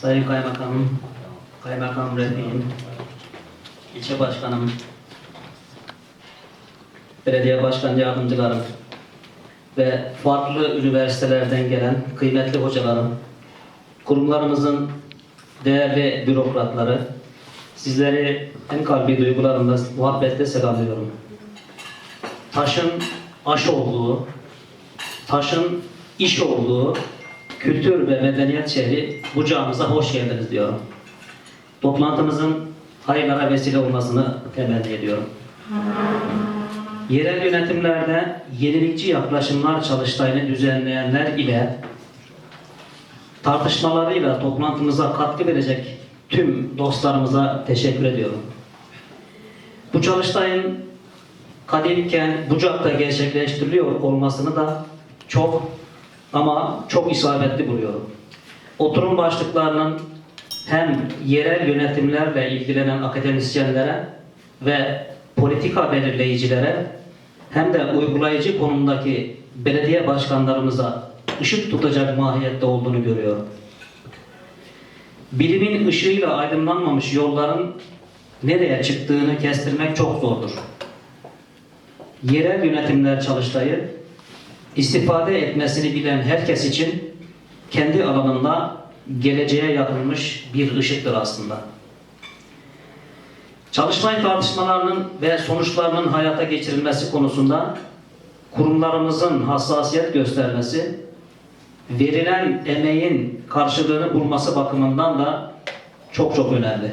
Sayın Kaymakamım, Kaymakam Refi'im, ilçe başkanım, belediye başkan yardımcılarım ve farklı üniversitelerden gelen kıymetli hocalarım, kurumlarımızın değerli bürokratları, sizleri en kalbi duygularımla, muhabbetle selamlıyorum. Taşın aş olduğu, taşın iş olduğu kültür ve medeniyet şehri Bucağımıza hoş geldiniz diyorum. Toplantımızın hayırlara vesile olmasını temenni ediyorum. Yerel yönetimlerde yenilikçi yaklaşımlar çalıştayını düzenleyenler ile tartışmalarıyla toplantımıza katkı verecek tüm dostlarımıza teşekkür ediyorum. Bu çalıştayın kadimken Bucak'ta gerçekleştiriliyor olmasını da çok ama çok isabetli buluyorum. Oturum başlıklarının hem yerel yönetimlerle ilgilenen akademisyenlere ve politika belirleyicilere hem de uygulayıcı konumdaki belediye başkanlarımıza ışık tutacak mahiyette olduğunu görüyorum. Bilimin ışığıyla aydınlanmamış yolların nereye çıktığını kestirmek çok zordur. Yerel yönetimler çalıştayı istifade etmesini bilen herkes için kendi alanında geleceğe yakılmış bir ışıktır aslında. Çalıştay tartışmalarının ve sonuçlarının hayata geçirilmesi konusunda kurumlarımızın hassasiyet göstermesi, verilen emeğin karşılığını bulması bakımından da çok çok önemli.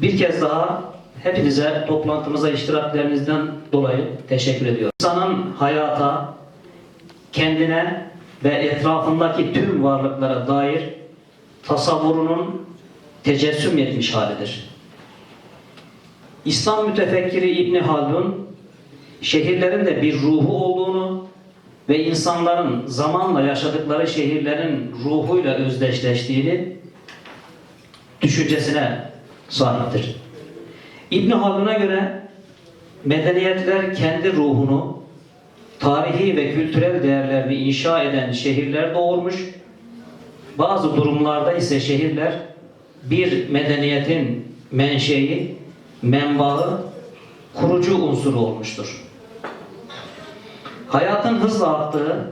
Bir kez daha hepinize toplantımıza iştiraklerinizden dolayı teşekkür ediyorum. İnsanın hayata, kendine ve etrafındaki tüm varlıklara dair tasavvurunun tecessüm etmiş halidir. İslam mütefekkiri İbni Haldun, şehirlerin de bir ruhu olduğunu ve insanların zamanla yaşadıkları şehirlerin ruhuyla özdeşleştiğini düşüncesine sahiptir. İbn Haldun'a göre medeniyetler kendi ruhunu, tarihi ve kültürel değerlerini inşa eden şehirler doğurmuş, bazı durumlarda ise şehirler bir medeniyetin menşei, menbaı, kurucu unsuru olmuştur. Hayatın hızla aktığı,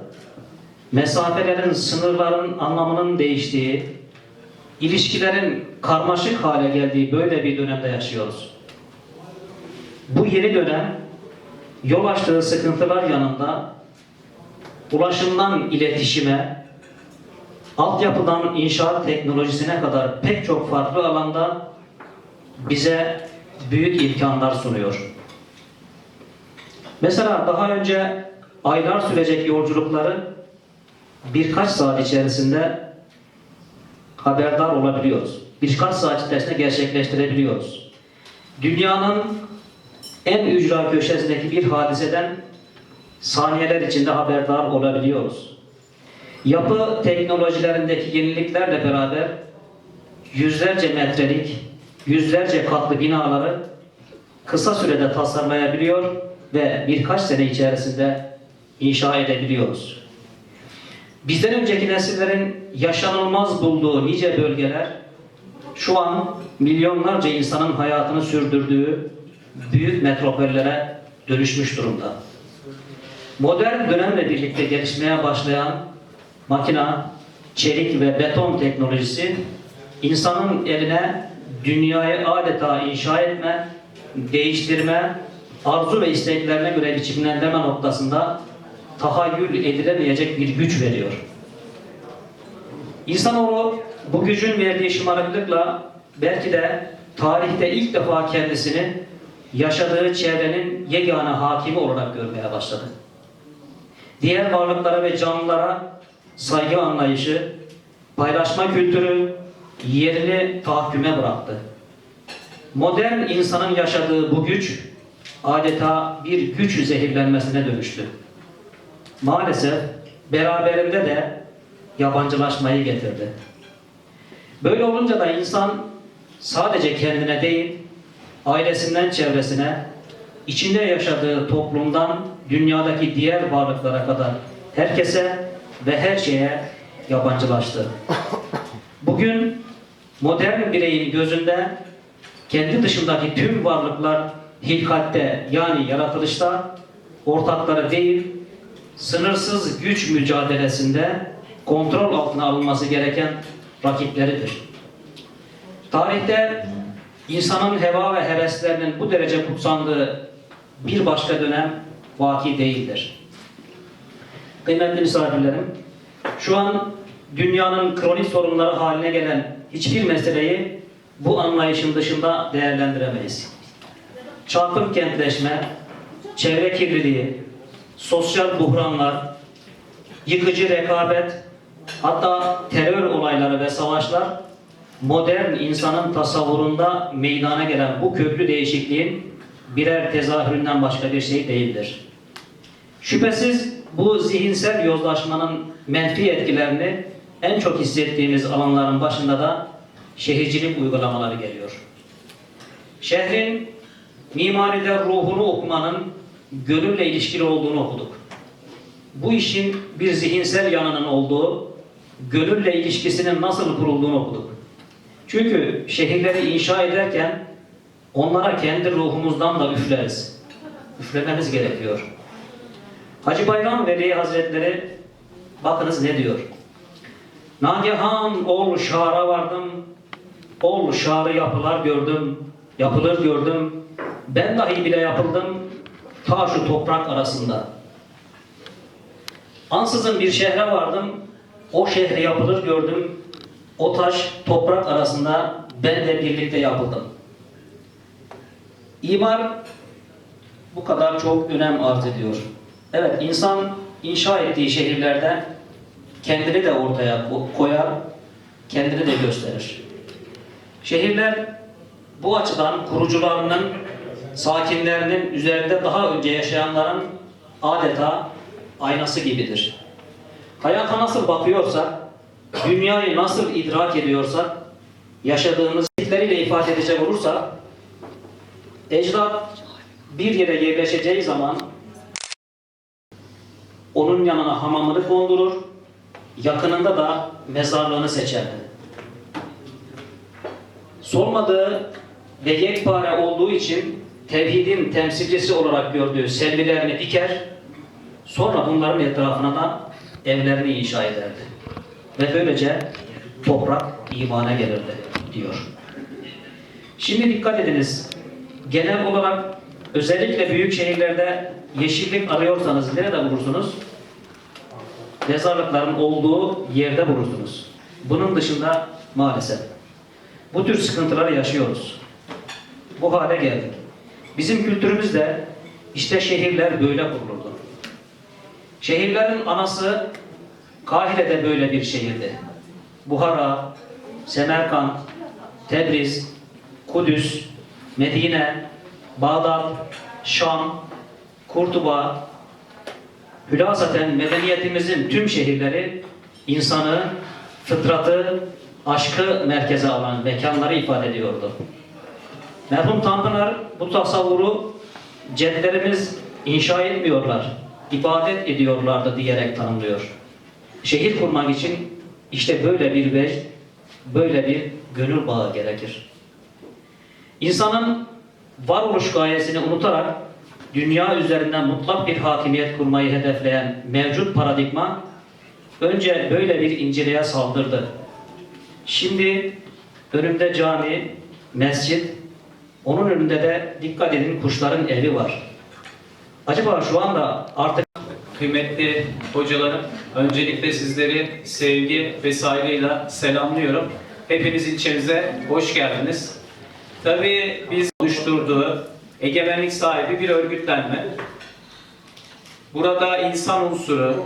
mesafelerin, sınırların anlamının değiştiği, ilişkilerin karmaşık hale geldiği böyle bir dönemde yaşıyoruz. Bu yeni dönem yol açtığı sıkıntılar yanında ulaşımdan iletişime, altyapıdan inşaat teknolojisine kadar pek çok farklı alanda bize büyük imkanlar sunuyor. Mesela daha önce aylar sürecek yolculukları birkaç saat içerisinde haberdar olabiliyoruz. Birkaç saat içerisinde gerçekleştirebiliyoruz. Dünyanın en ücra köşesindeki bir hadiseden saniyeler içinde haberdar olabiliyoruz. Yapı teknolojilerindeki yeniliklerle beraber yüzlerce metrelik, yüzlerce katlı binaları kısa sürede tasarlayabiliyor ve birkaç sene içerisinde inşa edebiliyoruz. Bizden önceki nesillerin yaşanılmaz bulduğu nice bölgeler şu an milyonlarca insanın hayatını sürdürdüğü büyük metropollere dönüşmüş durumda. Modern dönemle birlikte gelişmeye başlayan makina, çelik ve beton teknolojisi insanın eline dünyayı adeta inşa etme, değiştirme, arzu ve isteklerine göre biçimlendirme noktasında tahayyül edilemeyecek bir güç veriyor. İnsanoğlu bu gücün verdiği şımarıklıkla belki de tarihte ilk defa kendisini yaşadığı çevrenin yegane hakimi olarak görmeye başladı. Diğer varlıklara ve canlılara saygı anlayışı, paylaşma kültürü yerini tahakküme bıraktı. Modern insanın yaşadığı bu güç adeta bir güç zehirlenmesine dönüştü. Maalesef beraberinde de yabancılaşmayı getirdi. Böyle olunca da insan sadece kendine değil, ailesinden çevresine, içinde yaşadığı toplumdan dünyadaki diğer varlıklara kadar herkese ve her şeye yabancılaştı. Bugün modern bireyin gözünde kendi dışındaki tüm varlıklar hilkatte yani yaratılışta ortakları değil, sınırsız güç mücadelesinde kontrol altına alınması gereken rakipleridir. Tarihte insanın heva ve heveslerinin bu derece kutsandığı bir başka dönem vaki değildir. Kıymetli misafirlerim, şu an dünyanın kronik sorunları haline gelen hiçbir meseleyi bu anlayışın dışında değerlendiremeyiz. Çarpık kentleşme, çevre kirliliği, sosyal buhranlar, yıkıcı rekabet, hatta terör olayları ve savaşlar modern insanın tasavvurunda meydana gelen bu köklü değişikliğin birer tezahüründen başka bir şey değildir. Şüphesiz bu zihinsel yozlaşmanın menfi etkilerini en çok hissettiğimiz alanların başında da şehircilik uygulamaları geliyor. Şehrin mimaride ruhunu okumanın gönülle ilişkili olduğunu okuduk. Bu işin bir zihinsel yanının olduğu, gönülle ilişkisinin nasıl kurulduğunu okuduk. Çünkü şehirleri inşa ederken onlara kendi ruhumuzdan da üfleriz. Üflememiz gerekiyor. Hacı Bayram Veli Hazretleri bakınız ne diyor? Nagihan ol şara vardım, ol şarı yapılar gördüm, yapılır gördüm, ben dahi bile yapıldım ta şu toprak arasında. Ansızın bir şehre vardım, o şehri yapılır gördüm, o taş toprak arasında ben de birlikte yapıldım. İmar bu kadar çok önem arz ediyor. Evet, insan inşa ettiği şehirlerde kendini de ortaya ko- koyar, kendini de gösterir. Şehirler bu açıdan kurucularının, sakinlerinin üzerinde daha önce yaşayanların adeta aynası gibidir. Hayata nasıl bakıyorsak, dünyayı nasıl idrak ediyorsak, yaşadığımız hisleriyle ifade edecek olursak, ecdat bir yere yerleşeceği zaman onun yanına hamamını kondurur, yakınında da mezarlığını seçerdi. Solmadığı ve yekpare olduğu için tevhidin temsilcisi olarak gördüğü selvilerini diker, sonra bunların etrafına da evlerini inşa ederdi. Ve böylece toprak imana gelirdi diyor. Şimdi dikkat ediniz. Genel olarak özellikle büyük şehirlerde yeşillik arıyorsanız nerede bulursunuz? Mezarlıkların olduğu yerde bulursunuz. Bunun dışında maalesef bu tür sıkıntıları yaşıyoruz. Bu hale geldik. Bizim kültürümüzde işte şehirler böyle kurulurdu. Şehirlerin anası Kahire'de böyle bir şehirdi. Buhara, Semerkant, Tebriz, Kudüs, Medine, Bağdat, Şam, Kurtuba, hülasaten medeniyetimizin tüm şehirleri insanı, fıtratı, aşkı merkeze alan mekanları ifade ediyordu. Merhum Tanpınar bu tasavvuru cedlerimiz inşa etmiyorlar, ibadet ediyorlardı diyerek tanımlıyor. Şehir kurmak için işte böyle bir vecd, böyle bir gönül bağı gerekir. İnsanın varoluş gayesini unutarak dünya üzerinden mutlak bir hakimiyet kurmayı hedefleyen mevcut paradigma önce böyle bir inceliğe saldırdı. Şimdi önümde cami, mescit, onun önünde de dikkat edin kuşların evi var. Acaba şu anda artık Kıymetli hocalarım, öncelikle sizleri sevgi ve saygıyla selamlıyorum. Hepiniz ilçemize hoş geldiniz. Tabii biz oluşturduğu egemenlik sahibi bir örgütlenme. Burada insan unsuru,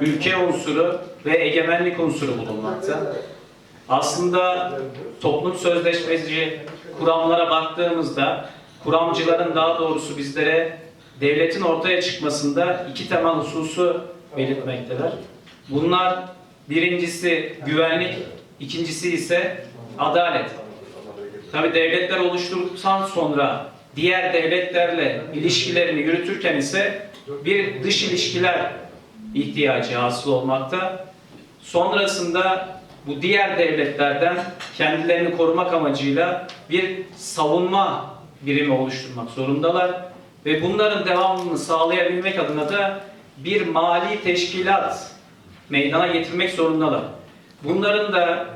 ülke unsuru ve egemenlik unsuru bulunmakta. Aslında toplum sözleşmeci kuramlara baktığımızda kuramcıların daha doğrusu bizlere devletin ortaya çıkmasında iki temel hususu belirtmekteler. Bunlar birincisi güvenlik, ikincisi ise adalet. Tabi devletler oluşturduktan sonra diğer devletlerle ilişkilerini yürütürken ise bir dış ilişkiler ihtiyacı hasıl olmakta. Sonrasında bu diğer devletlerden kendilerini korumak amacıyla bir savunma birimi oluşturmak zorundalar ve bunların devamını sağlayabilmek adına da bir mali teşkilat meydana getirmek zorundalar. Bunların da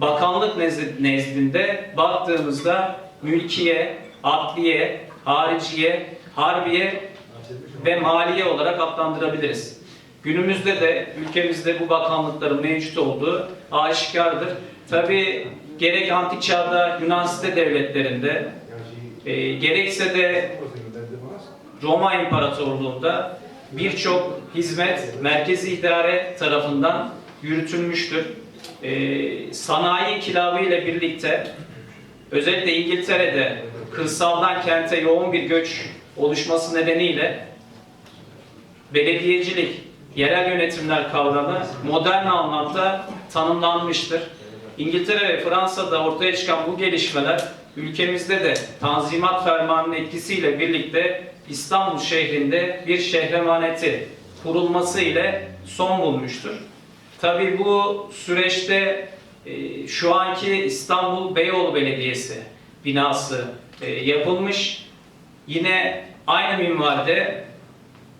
bakanlık nezd- nezdinde baktığımızda mülkiye, adliye, hariciye, harbiye ve maliye olarak adlandırabiliriz. Günümüzde de ülkemizde bu bakanlıkların mevcut olduğu aşikardır. Tabi gerek antik çağda Yunan site devletlerinde e, gerekse de Roma İmparatorluğu'nda birçok hizmet merkezi idare tarafından yürütülmüştür. Ee, sanayi inkılabı ile birlikte özellikle İngiltere'de kırsaldan kente yoğun bir göç oluşması nedeniyle belediyecilik, yerel yönetimler kavramı modern anlamda tanımlanmıştır. İngiltere ve Fransa'da ortaya çıkan bu gelişmeler ülkemizde de Tanzimat Fermanı'nın etkisiyle birlikte İstanbul şehrinde bir şehremaneti kurulması ile son bulmuştur. Tabii bu süreçte e, şu anki İstanbul Beyoğlu Belediyesi binası e, yapılmış. Yine aynı minvalde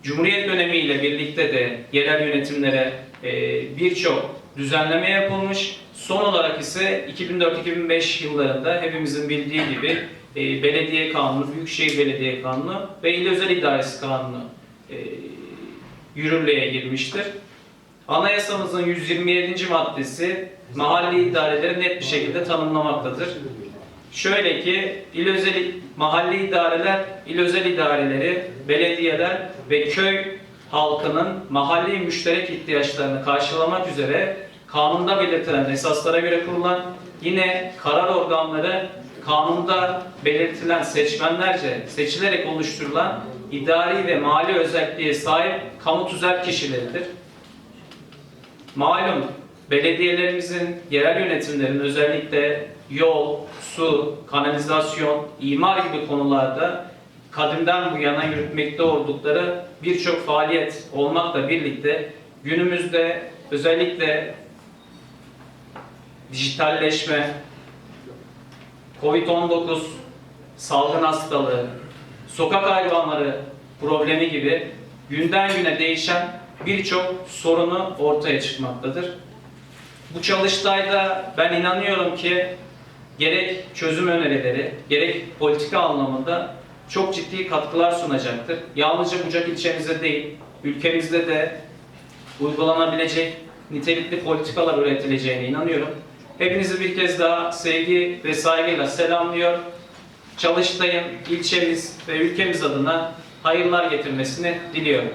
Cumhuriyet dönemiyle birlikte de yerel yönetimlere e, birçok düzenleme yapılmış. Son olarak ise 2004-2005 yıllarında hepimizin bildiği gibi e, Belediye Kanunu, Büyükşehir Belediye Kanunu ve İl Özel İdaresi Kanunu e, yürürlüğe girmiştir. Anayasamızın 127. maddesi mahalli idareleri net bir şekilde tanımlamaktadır. Şöyle ki il özel mahalli idareler, il özel idareleri, belediyeler ve köy halkının mahalli müşterek ihtiyaçlarını karşılamak üzere kanunda belirtilen esaslara göre kurulan yine karar organları kanunda belirtilen seçmenlerce seçilerek oluşturulan idari ve mali özelliğe sahip kamu tüzel kişileridir. Malum belediyelerimizin, yerel yönetimlerin özellikle yol, su, kanalizasyon, imar gibi konularda kadimden bu yana yürütmekte oldukları birçok faaliyet olmakla birlikte günümüzde özellikle dijitalleşme, Covid-19 salgın hastalığı, sokak hayvanları problemi gibi günden güne değişen birçok sorunu ortaya çıkmaktadır. Bu çalıştayda ben inanıyorum ki gerek çözüm önerileri, gerek politika anlamında çok ciddi katkılar sunacaktır. Yalnızca Bucak ilçemize değil, ülkemizde de uygulanabilecek nitelikli politikalar üretileceğine inanıyorum. Hepinizi bir kez daha sevgi ve saygıyla selamlıyor. Çalıştay'ın ilçemiz ve ülkemiz adına hayırlar getirmesini diliyorum.